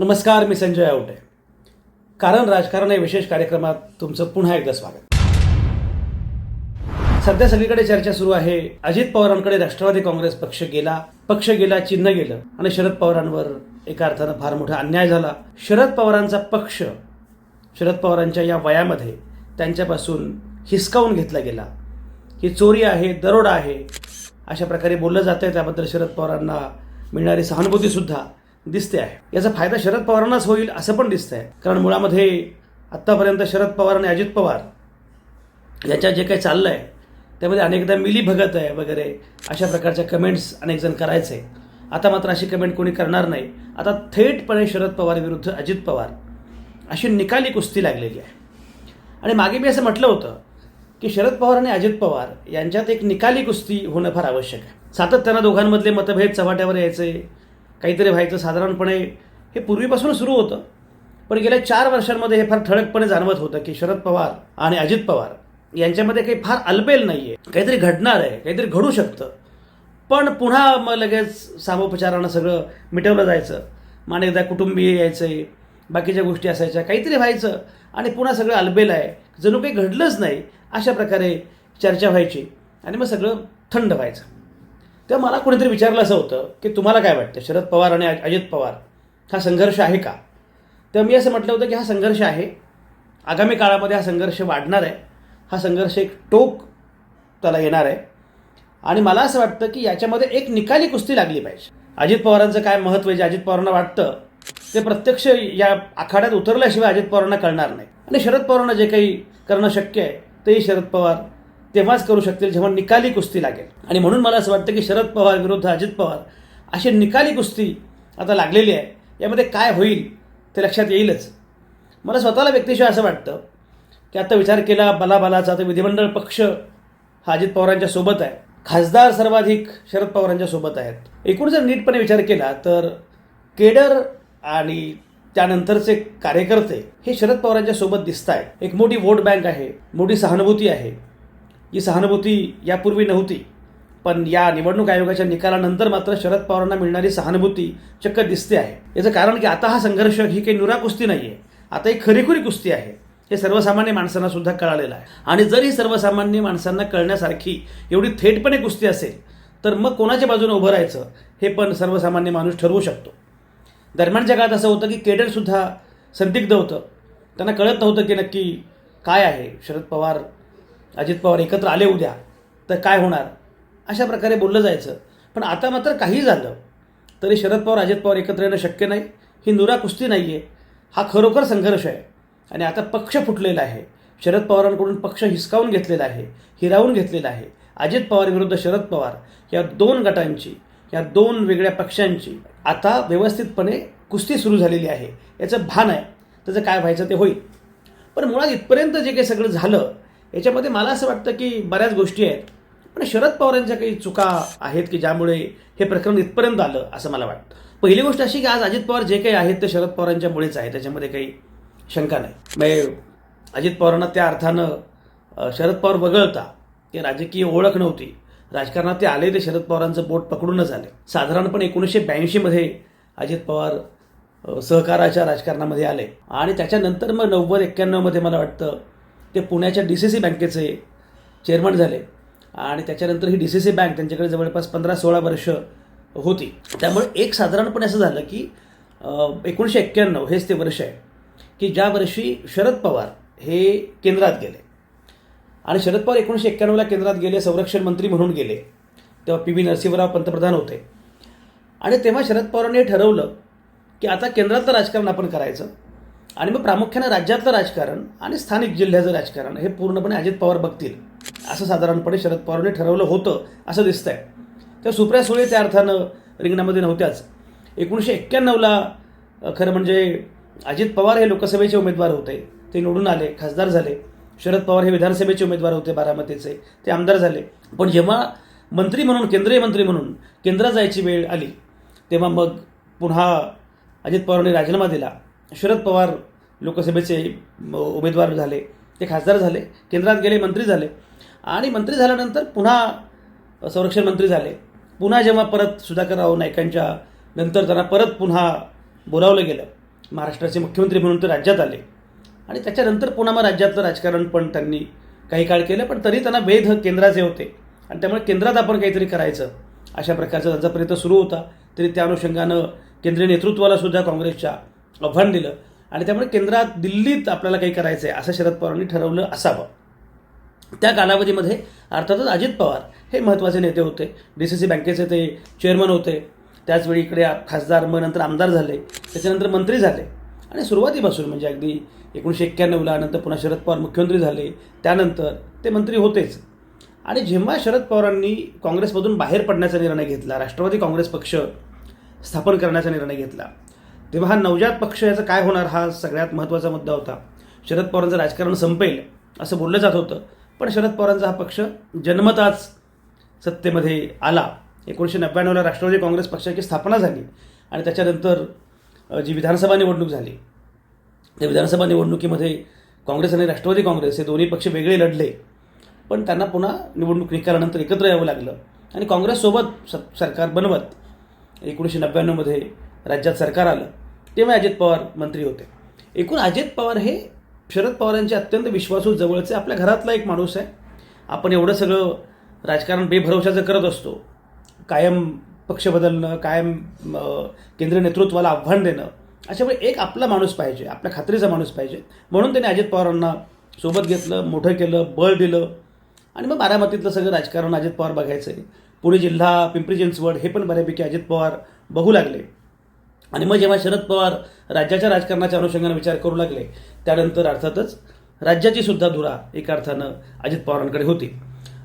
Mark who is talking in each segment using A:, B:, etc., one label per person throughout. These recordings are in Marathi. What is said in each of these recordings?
A: नमस्कार मी संजय आवटे. कारण राजकारण या विशेष कार्यक्रमात तुमचं पुन्हा एकदा स्वागत. सध्या सगळीकडे चर्चा सुरू आहे. अजित पवारांकडे राष्ट्रवादी काँग्रेस पक्ष गेला पक्ष गेला चिन्ह गेलं आणि शरद पवारांवर एका अर्थानं फार मोठा अन्याय झाला. शरद पवारांचा पक्ष शरद पवारांच्या या वयामध्ये त्यांच्यापासून हिसकावून घेतला गेला. ही चोरी आहे दरोडा आहे अशा प्रकारे बोललं जातं आहे त्याबद्दल शरद पवारांना मिळणारी सहानुभूतीसुद्धा दिसते आहे. याचा फायदा शरद पवारांनाच होईल असं पण दिसतं आहे कारण मुळामध्ये आत्तापर्यंत शरद पवार आणि अजित पवार याच्या जे काही चाललं आहे त्यामध्ये अनेकदा मिली भगत आहे वगैरे अशा प्रकारच्या कमेंट्स अनेक जण करायचे. आता मात्र अशी कमेंट कोणी करणार नाही. आता थेटपणे शरद पवार विरुद्ध अजित पवार अशी निकाली कुस्ती लागलेली आहे. आणि मागे मी असं म्हटलं होतं की शरद पवार आणि अजित पवार यांच्यात एक निकाली कुस्ती होणं फार आवश्यक आहे. सातत्यानं दोघांमधले मतभेद चव्हाट्यावर यायचे काहीतरी व्हायचं साधारणपणे हे पूर्वीपासून सुरू होतं. पण गेल्या चार वर्षांमध्ये हे फार ठळकपणे जाणवत होतं की शरद पवार आणि अजित पवार यांच्यामध्ये काही फार अल्पेल नाही आहे काहीतरी घडणार आहे काहीतरी घडू शकतं. पण पुन्हा मग लगेच सामोपचारानं सगळं मिटवलं जायचं. मग अनेकदा कुटुंबीय यायचे बाकीच्या गोष्टी असायच्या काहीतरी व्हायचं आणि पुन्हा सगळं अलबेल आहे. जणू काही घडलंच नाही अशा प्रकारे चर्चा व्हायची आणि मग सगळं थंड व्हायचं. तेव्हा मला कोणीतरी विचारलं असं होतं की तुम्हाला काय वाटतं? शरद पवार आणि अजित पवार हा संघर्ष आहे का? तेव्हा मी असं म्हटलं होतं की हा संघर्ष आहे. आगामी काळामध्ये हा संघर्ष वाढणार आहे. हा संघर्ष एक टोक त्याला येणार आहे. आणि मला असं वाटतं की याच्यामध्ये एक निकाली कुस्ती लागली पाहिजे. अजित पवारांचं काय महत्त्व आहे जे अजित पवारांना वाटतं ते प्रत्यक्ष या आखाड्यात उतरल्याशिवाय अजित पवारांना कळणार नाही. आणि शरद पवारांना जे काही करणं शक्य आहे तेही शरद पवार तेव्हाच करू शकतील जेव्हा निकाली कुस्ती लागेल. आणि म्हणून मला असं वाटतं की शरद पवार विरुद्ध अजित पवार अशी निकाली कुस्ती आता लागलेली आहे. यामध्ये काय होईल ते लक्षात येईलच. मला स्वतःला व्यक्तिशिवाय असं वाटतं की आता विचार केला बलाबलाचा तर विधिमंडळ पक्ष हा अजित पवारांच्या सोबत आहे. खासदार सर्वाधिक शरद पवारांच्या सोबत आहेत. एकूण जर नीटपणे विचार केला तर केडर आणि त्यानंतरचे कार्यकर्ते हे शरद पवारांच्या सोबत दिसत आहेत एक मोठी वोट बँक आहे मोठी सहानुभूती आहे. जी सहानुभूती यापूर्वी नव्हती. पण या निवडणूक आयोगाच्या निकालानंतर मात्र शरद पवारांना मिळणारी सहानुभूती चक्क दिसते आहे. याचं कारण की आता हा संघर्ष ही काही नुरा कुस्ती नाही आहे आता ही खरीखुरी कुस्ती आहे. हे सर्वसामान्य माणसांना सुद्धा कळालेलं आहे. आणि जर ही सर्वसामान्य माणसांना कळण्यासारखी एवढी थेटपणे कुस्ती असेल तर मग कोणाच्या बाजूने उभं राहायचं हे पण सर्वसामान्य माणूस ठरवू शकतो. दरम्यानच्या काळात असं होतं की केडरसुद्धा संदिग्ध होतं. त्यांना कळत नव्हतं की नक्की काय आहे. शरद पवार अजित पवार एकत्र आले उद्या तर काय होणार? अशा प्रकारे बोललं जायचं. पण आता मात्र काही झालं तरी शरद पवार अजित पवार एकत्र येणं शक्य नाही. ही नुरा कुस्ती नाही आहे हा खरोखर संघर्ष आहे. आणि आता पक्ष फुटलेला आहे. शरद पवारांकडून पक्ष हिसकावून घेतलेला आहे हिरावून घेतलेला आहे. अजित पवार विरुद्ध शरद पवार या दोन गटांची या दोन वेगळ्या पक्षांची आता व्यवस्थितपणे कुस्ती सुरू झालेली आहे. याचं भान आहे. त्याचं काय व्हायचं ते होईल. पण मुळात इथपर्यंत जे काही सगळं झालं याच्यामध्ये मला असं वाटतं की बऱ्याच गोष्टी आहेत पण शरद पवारांच्या काही चुका आहेत की ज्यामुळे हे प्रकरण इथपर्यंत आलं असं मला वाटतं. पहिली गोष्ट अशी की आज अजित पवार जे काही आहेत ते शरद पवारांच्यामुळेच आहे त्याच्यामध्ये काही शंका नाही. म्हणजे अजित पवारांना त्या अर्थानं शरद पवार वगळता ते राजकीय ओळख नव्हती. राजकारणात ते आले ते शरद पवारांचं बोट पकडूनच आले. साधारणपणे एकोणीसशे ब्याऐंशीमध्ये अजित पवार सहकाराच्या राजकारणामध्ये आले. आणि त्याच्यानंतर मग नव्वद एक्क्याण्णवमध्ये मला वाटतं ते पुण्याच्या डी सी सी बँकेचे चेअरमन झाले. आणि त्याच्यानंतर ही डी सी सी बँक त्यांच्याकडे जवळपास पंधरा सोळा वर्ष होती. त्यामुळे एक साधारणपणे असं झालं की एकोणीसशे एक्क्याण्णव हेच ते वर्ष आहे की ज्या वर्षी शरद पवार हे केंद्रात गेले. आणि शरद पवार एकोणीसशे एक्क्याण्णवला केंद्रात गेले संरक्षण मंत्री म्हणून गेले. तेव्हा पी व्ही नरसिंहराव पंतप्रधान होते. आणि तेव्हा शरद पवारांनी ठरवलं की आता केंद्रातलं राजकारण आपण करायचं. आणि मग प्रामुख्यानं राज्यातलं राजकारण आणि स्थानिक जिल्ह्याचं राजकारण हे पूर्णपणे अजित पवार बघतील. असं साधारणपणे शरद पवारांनी ठरवलं होतं असं दिसतंय. त्या सुप्रिया सुळे त्या अर्थानं रिंगणामध्ये नव्हत्याच. एकोणीसशे एक्क्याण्णवला खरं म्हणजे अजित पवार हे लोकसभेचे उमेदवार होते. ते निवडून आले खासदार झाले. शरद पवार हे विधानसभेचे उमेदवार होते बारामतीचे. ते आमदार झाले. पण जेव्हा मंत्री म्हणून केंद्रीय मंत्री म्हणून केंद्रात जायची वेळ आली तेव्हा मग पुन्हा अजित पवारांनी राजीनामा दिला. शरद पवार लोकसभेचे उमेदवार झाले ते खासदार झाले केंद्रात गेले मंत्री झाले. आणि मंत्री झाल्यानंतर पुन्हा संरक्षण मंत्री झाले. पुन्हा जेव्हा परत सुधाकरराव नायकांच्या नंतर त्यांना परत पुन्हा बोलावलं गेलं. महाराष्ट्राचे मुख्यमंत्री म्हणून ते राज्यात आले. आणि त्याच्यानंतर पुन्हा मग राज्यातलं राजकारण पण त्यांनी काही काळ केलं पण तरी त्यांना वेध केंद्राचे होते. आणि त्यामुळे केंद्रात आपण काहीतरी करायचं. अशा प्रकारचा त्यांचा प्रयत्न सुरू होता. तरी त्या अनुषंगानं केंद्रीय नेतृत्वाला सुद्धा काँग्रेसच्या आव्हान दिलं. आणि त्यामुळे केंद्रात दिल्लीत आपल्याला काही करायचं आहे असं शरद पवारांनी ठरवलं असावं. त्या कालावधीमध्ये अर्थातच अजित पवार हे महत्त्वाचे नेते होते. डी सी सी बँकेचे ते चेअरमन होते. त्याचवेळी इकडे खासदार मग नंतर आमदार झाले. त्याच्यानंतर मंत्री झाले. आणि सुरुवातीपासून म्हणजे अगदी एकोणीसशे एक्क्याण्णवला नंतर पुन्हा शरद पवार मुख्यमंत्री झाले. त्यानंतर ते मंत्री होतेच. आणि जेव्हा शरद पवारांनी काँग्रेसमधून बाहेर पडण्याचा निर्णय घेतला राष्ट्रवादी काँग्रेस पक्ष स्थापन करण्याचा निर्णय घेतला तेव्हा हा नवजात पक्ष याचा काय होणार हा सगळ्यात महत्त्वाचा मुद्दा होता. शरद पवारांचं राजकारण संपेल असं बोललं जात होतं. पण शरद पवारांचा हा पक्ष जन्मताच सत्तेमध्ये आला. एकोणीसशे नव्याण्णवला राष्ट्रवादी काँग्रेस पक्षाची स्थापना झाली आणि त्याच्यानंतर जी विधानसभा निवडणूक झाली त्या विधानसभा निवडणुकीमध्ये काँग्रेस आणि राष्ट्रवादी काँग्रेस हे दोन्ही पक्ष वेगळे लढले. पण त्यांना पुन्हा निवडणूक निकालानंतर एकत्र यावं लागलं आणि काँग्रेससोबत स सरकार बनवत एकोणीसशे नव्याण्णवमध्ये राज्यात सरकार आलं. तेव्हा अजित पवार मंत्री होते. एकूण अजित पवार हे शरद पवारांचे अत्यंत विश्वासू जवळचे आपल्या घरातला एक माणूस आहे. आपण एवढं सगळं राजकारण बेभरवशाचं करत असतो. कायम पक्ष बदलणं कायम केंद्रीय नेतृत्वाला आव्हान देणं अशामुळे एक आपला माणूस पाहिजे आपल्या खात्रीचा माणूस पाहिजे. म्हणून त्यांनी अजित पवारांना सोबत घेतलं मोठं केलं बळ दिलं. आणि मग बारामतीतलं सगळं राजकारण अजित पवार बघायचं. आहे पुणे जिल्हा पिंपरी चिंचवड हे पण बऱ्यापैकी अजित पवार बघू लागले. आणि मग जेव्हा शरद पवार राज्याच्या राजकारणाच्या अनुषंगाने विचार करू लागले त्यानंतर अर्थातच राज्याची सुद्धा धुरा एका अर्थानं अजित पवारांकडे होती.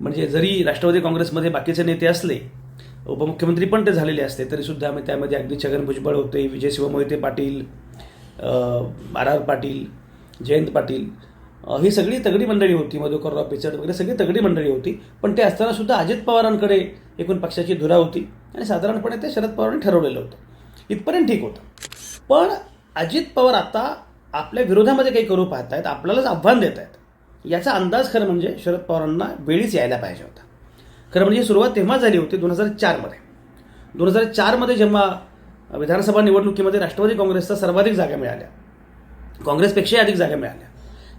A: म्हणजे जरी राष्ट्रवादी काँग्रेसमध्ये बाकीचे नेते असले उपमुख्यमंत्री पण ते झालेले असते तरीसुद्धा आम्ही त्यामध्ये अगदी छगन भुजबळ होते विजय शिवमोहिते पाटील आर आर पाटील जयंत पाटील ही सगळी तगडी मंडळी होती मधुकरराव पिचड वगैरे सगळी तगडी मंडळी होती पण ते असताना सुद्धा अजित पवारांकडे एकूण पक्षाची धुरा होती आणि साधारणपणे ते शरद पवारांनी ठरवलेलं होतं. इथपर्यंत ठीक होतं. पण अजित पवार आता आपल्या विरोधामध्ये काही करू पाहतायत आपल्यालाच आव्हान देत आहेत याचा अंदाज खरं म्हणजे शरद पवारांना वेळीच यायला पाहिजे होता. खरं म्हणजे ही सुरुवात तेव्हा झाली होती दोन हजार चारमध्ये. दोन हजार चारमध्ये जेव्हा विधानसभा निवडणुकीमध्ये राष्ट्रवादी काँग्रेसचा सर्वाधिक जागा मिळाल्या काँग्रेसपेक्षाही अधिक जागा मिळाल्या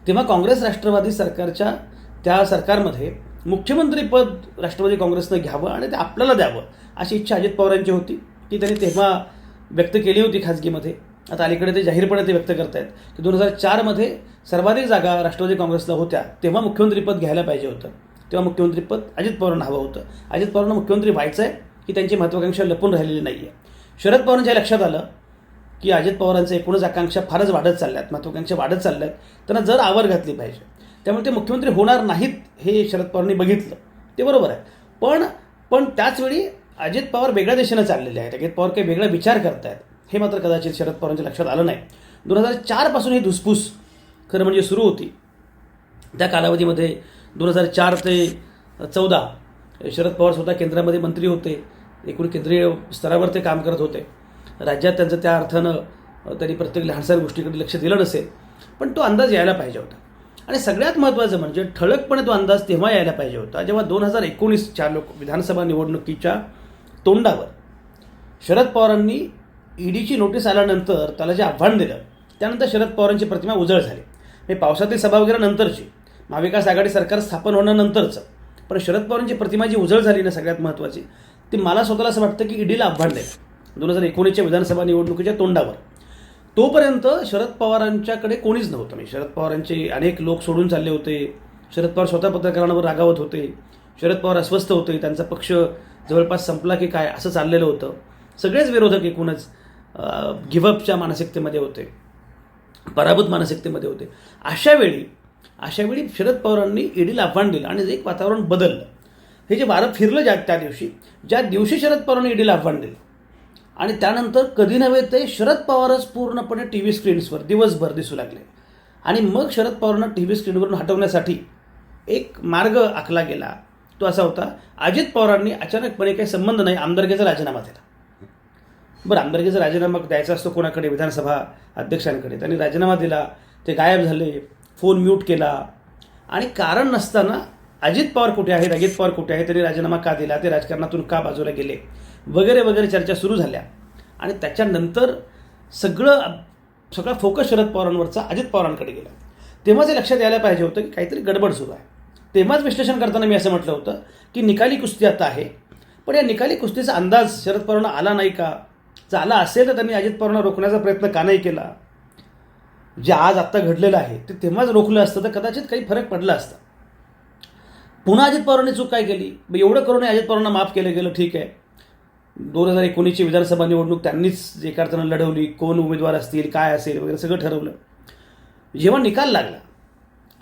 A: तेव्हा काँग्रेस राष्ट्रवादी सरकारच्या त्या सरकारमध्ये मुख्यमंत्रीपद राष्ट्रवादी काँग्रेसनं घ्यावं आणि ते आपल्याला द्यावं अशी इच्छा अजित पवारांची होती की त्यांनी तेव्हा व्यक्त केली होती खाजगीमध्ये. आता अलीकडे ते जाहीरपणे ते व्यक्त करतायत की दोन हजार चारमध्ये सर्वाधिक जागा राष्ट्रवादी काँग्रेसला होत्या तेव्हा मुख्यमंत्रीपद घ्यायला पाहिजे होतं. तेव्हा मुख्यमंत्रीपद अजित पवारांना हवं होतं. अजित पवारांना मुख्यमंत्री व्हायचं आहे की त्यांची महत्त्वाकांक्षा लपून राहिलेली नाही आहे शरद पवारांच्या लक्षात आलं की अजित पवारांचं एकूणच आकांक्षा फारच वाढत चालल्यात महत्त्वाकांक्षा वाढत चालल्यात. त्यांना जर आवर घातली पाहिजे त्यामुळे ते मुख्यमंत्री होणार नाहीत हे शरद पवारांनी बघितलं. ते बरोबर आहे. पण पण त्याचवेळी अजित पवार वेगळ्या दिशेनं चाललेले आहेत. अजित पवार काही वेगळा विचार करतायत. हे मात्र कदाचित शरद पवारांच्या लक्षात आलं नाही. दोन हजार चारपासून ही धुसफूस खरं म्हणजे सुरू होती. त्या कालावधीमध्ये दोन हजार चार ते चौदा शरद पवार स्वतः केंद्रामध्ये मंत्री होते. एकूण केंद्रीय स्तरावर ते काम करत होते. राज्यात त्यांचं त्या अर्थानं त्यांनी प्रत्येक लहानसहान गोष्टीकडे लक्ष दिलं नसेल पण तो अंदाज यायला पाहिजे होता. आणि सगळ्यात महत्त्वाचं म्हणजे ठळकपणे तो अंदाज तेव्हा यायला पाहिजे होता जेव्हा दोन हजार एकोणीसच्या लोक विधानसभा निवडणुकीच्या तोंडावर. शरद पवारांनी ईडीची नोटीस आल्यानंतर त्याला जे आव्हान दिलं त्यानंतर शरद पवारांची प्रतिमा उजळ झाली. म्हणजे पावसातील सभा वगैरे नंतरची महाविकास आघाडी सरकार स्थापन होण्यानंतरचं पण शरद पवारांची प्रतिमा जी उजळ झाली ना सगळ्यात महत्त्वाची ती मला स्वतःला असं वाटतं की ईडीला आव्हान द्यायचं दोन हजार एकोणीसच्या विधानसभा निवडणुकीच्या तोंडावर. तोपर्यंत शरद पवारांच्याकडे कोणीच नव्हतं. म्हणजे शरद पवारांचे अनेक लोक सोडून चालले होते. शरद पवार स्वतः पत्रकारांवर रागावत होते. शरद पवार अस्वस्थ होते. त्यांचा पक्ष जवळपास संपला की काय असं चाललेलं होतं. सगळेच विरोधक एकूणच गिव्हअपच्या मानसिकतेमध्ये होते. पराभूत मानसिकतेमध्ये होते. अशा वेळी अशा वेळी शरद पवारांनी ईडीला आव्हान दिलं आणि एक वातावरण बदललं. हे जे वारं फिरलं ज्या त्या दिवशी ज्या दिवशी शरद पवारांनी ईडीला आव्हान दिलं आणि त्यानंतर कधी नव्हे ते शरद पवारच पूर्णपणे टी व्ही स्क्रीन्सवर दिवसभर दिसू लागले. आणि मग शरद पवारांना टी व्ही स्क्रीनवरून हटवण्यासाठी एक मार्ग आखला गेला. तो असा होता अजित पवारांनी अचानकपणे काही संबंध नाही आमदारकीचा राजीनामा दिला. बरं आमदारकीचा राजीनामा द्यायचा असतो कोणाकडे? विधानसभा अध्यक्षांकडे. त्यांनी राजीनामा दिला ते गायब झाले फोन म्यूट केला. आणि कारण नसताना अजित पवार कुठे आहेत अजित पवार कुठे आहेत त्यांनी राजीनामा का दिला? ते राजकारणातून का बाजूला गेले? वगैरे वगैरे चर्चा सुरू झाल्या. आणि त्याच्यानंतर सगळं सगळा फोकस शरद पवारांवरचा अजित पवारांकडे गेला. तेव्हा जे लक्षात यायला पाहिजे होतं की काहीतरी गडबड सुरू आहे. तेव्हाच विश्लेषण करताना मी असं म्हटलं होतं की निकाली कुस्ती आता आहे. पण या निकाली कुस्तीचा अंदाज शरद पवारांना आला नाही का? जर आला असेल तर त्यांनी अजित पवारांना रोखण्याचा प्रयत्न का नाही केला? जे आज आत्ता घडलेलं आहे ते तेव्हाच रोखलं असतं तर कदाचित काही फरक पडला असता. पुन्हा अजित पवारांनी चूक काय केली? मग एवढं करूनही अजित पवारांना माफ केलं गेलं ठीक आहे. दोन हजार एकोणीसची विधानसभा निवडणूक त्यांनीच एका अर्थानं लढवली कोण उमेदवार असतील काय असेल वगैरे सगळं ठरवलं. जेव्हा निकाल लागला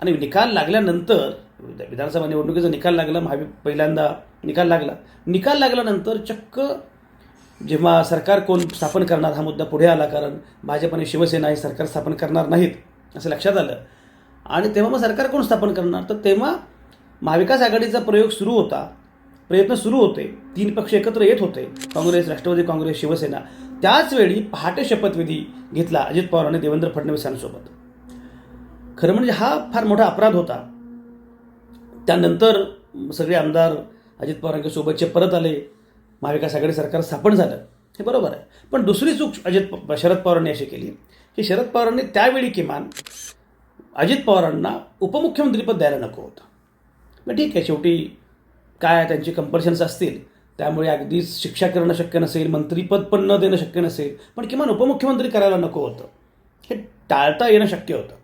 A: आणि निकाल लागल्यानंतर विधानसभा निवडणुकीचा निकाल लागला महावि पहिल्यांदा निकाल लागला. निकाल लागल्यानंतर चक्क जेव्हा सरकार कोण स्थापन करणार हा मुद्दा पुढे आला कारण भाजप आणि शिवसेना हे सरकार स्थापन करणार नाहीत असं लक्षात आलं. आणि तेव्हा मग सरकार कोण स्थापन करणार? तर तेव्हा महाविकास आघाडीचा प्रयोग सुरू होता प्रयत्न सुरू होते. तीन पक्ष एकत्र येत होते काँग्रेस राष्ट्रवादी काँग्रेस शिवसेना. त्याचवेळी पहाटे शपथविधी घेतला अजित पवार आणि देवेंद्र फडणवीसांसोबत खरं म्हणजे हा फार मोठा अपराध होता. त्यानंतर सगळे आमदार अजित पवारांच्यासोबतचे परत आले. महाविकास आघाडी सरकार स्थापन झालं. हे बरोबर आहे. पण दुसरी चूक अजित प- शरद पवारांनी अशी केली की शरद पवारांनी त्यावेळी किमान अजित पवारांना उपमुख्यमंत्रीपद द्यायला नको होतं. मग ठीक आहे शेवटी काय त्यांची कंपल्शन्स असतील. त्यामुळे अगदीच शिक्षा करणं शक्य नसेल मंत्रीपद पण न देणं शक्य नसेल पण किमान उपमुख्यमंत्री करायला नको होतं. हे टाळता येणं शक्य होतं.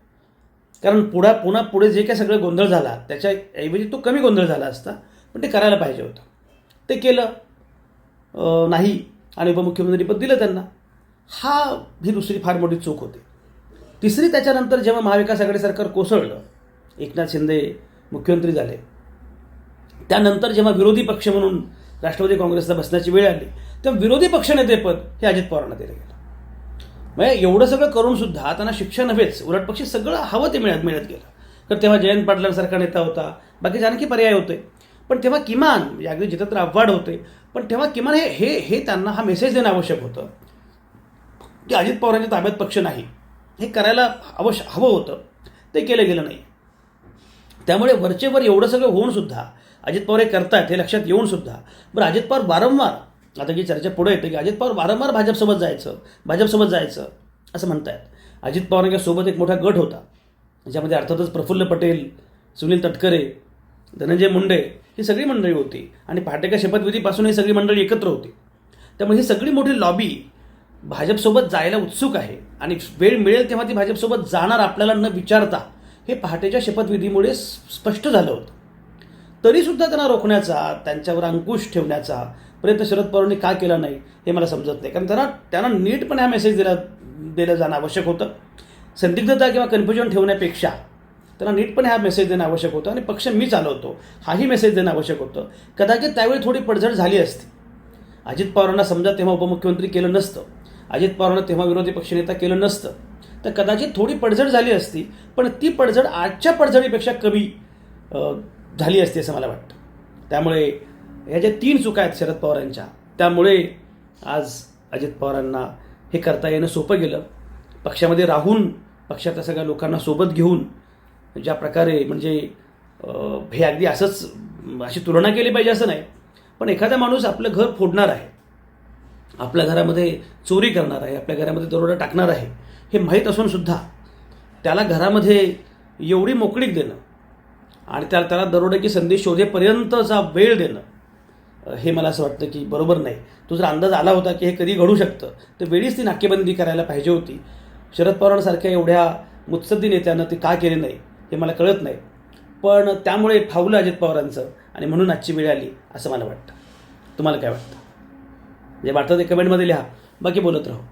A: कारण पुढा पुन्हा पुढे जे काही सगळं गोंधळ झाला त्याच्याऐवजी तो कमी गोंधळ झाला असता पण ते करायला पाहिजे होतं. ते केलं. नाही आणि उपमुख्यमंत्रीपद दिलं त्यांना. हा ही दुसरी फार मोठी चूक होती. तिसरी त्याच्यानंतर जेव्हा महाविकास आघाडी सरकार कोसळलं एकनाथ शिंदे मुख्यमंत्री झाले त्यानंतर जेव्हा विरोधी पक्ष म्हणून राष्ट्रवादी काँग्रेसला बसण्याची वेळ आली तेव्हा विरोधी पक्षनेतेपद हे अजित पवारांना दिलं गेलं. म्हणजे एवढं सगळं करून सुद्धा त्यांना शिक्षा नव्हेच. उलट पक्षी सगळं हवं ते मिळत मिळत गेलं. तर तेव्हा जयंत पाटलांसारखा नेता होता. बाकीचे आणखी पर्याय होते. पण तेव्हा किमान म्हणजे अगदी जिथं तर आव्हाड होते पण तेव्हा किमान हे हे हे त्यांना हा मेसेज देणं आवश्यक होतं. की अजित पवारांच्या ताब्यात पक्ष नाही. हे करायला अवश्य हवं होतं. ते केलं गेलं नाही. त्यामुळे वरचेवर एवढं सगळं होऊन सुद्धा अजित पवार हे करतायत हे लक्षात येऊनसुद्धा बरं अजित पवार वारंवार आता की चर्चा पुढे येते की अजित पवार वारंवार भाजपसोबत जायचं भाजपसोबत जायचं असं म्हणतायत. अजित पवारांच्या सोबत एक मोठा गट होता. ज्यामध्ये अर्थातच प्रफुल्ल पटेल सुनील तटकरे धनंजय मुंडे ही सगळी मंडळी होती. आणि पहाटेच्या शपथविधीपासून ही सगळी मंडळी एकत्र होती. त्यामुळे ही सगळी मोठी लॉबी भाजपसोबत जायला उत्सुक आहे. आणि वेळ मिळेल तेव्हा ती भाजपसोबत जाणार आपल्याला न विचारता हे पहाटेच्या शपथविधीमुळे स्पष्ट झालं होतं. तरीसुद्धा त्यांना रोखण्याचा त्यांच्यावर अंकुश ठेवण्याचा प्रयत्न शरद पवारांनी का केला नाही हे मला समजत नाही. कारण त्यांना त्यांना नीटपणे हा मेसेज दिला दिलं जाणं आवश्यक होतं. संदिग्धता किंवा कन्फ्युजन ठेवण्यापेक्षा त्यांना नीटपणे हा मेसेज देणं आवश्यक होतं. आणि पक्ष मी चालवतो हाही मेसेज देणं आवश्यक होतं. कदाचित त्यावेळी थोडी पडझड झाली असती. अजित पवारांना समजा तेव्हा उपमुख्यमंत्री केलं नसतं. अजित पवारांना तेव्हा विरोधी पक्षनेता केलं नसतं. तर कदाचित थोडी पडझड झाली असती. पण ती पडझड आजच्या पडझडीपेक्षा कमी झाली असती असं मला वाटतं. त्यामुळे ह्या ज्या तीन चुका आहेत शरद पवारांच्या. त्यामुळे आज अजित पवारांना हे करता येणं सोपं गेलं. पक्षामध्ये राहून पक्षातल्या सगळ्या लोकांना सोबत घेऊन ज्या प्रकारे म्हणजे हे अगदी असंच अशी तुलना केली पाहिजे असं नाही. पण एखादा माणूस आपलं घर फोडणार आहे आपल्या घरामध्ये चोरी करणार आहे आपल्या घरामध्ये दरोडा टाकणार आहे हे माहीत असून सुद्धा त्याला घरामध्ये एवढी मोकळीक देणं आणि त्या त्याला दरोड्याची संधी शोधेपर्यंतचा वेळ देणं हे मला असं वाटतं की बरोबर नाही. तो जर अंदाज आला होता की हे कधी घडू शकतं तर वेळीच ती नाकेबंदी करायला पाहिजे होती. शरद पवारांसारख्या एवढ्या मुत्सद्दी नेत्यानं ते का केले नाही हे मला कळत नाही. पण त्यामुळे फावलं अजित पवारांचं आणि म्हणून आजची वेळ आली असं मला वाटतं. तुम्हाला काय वाटतं? जे वाटतं ते कमेंटमध्ये लिहा. बाकी बोलत राहू.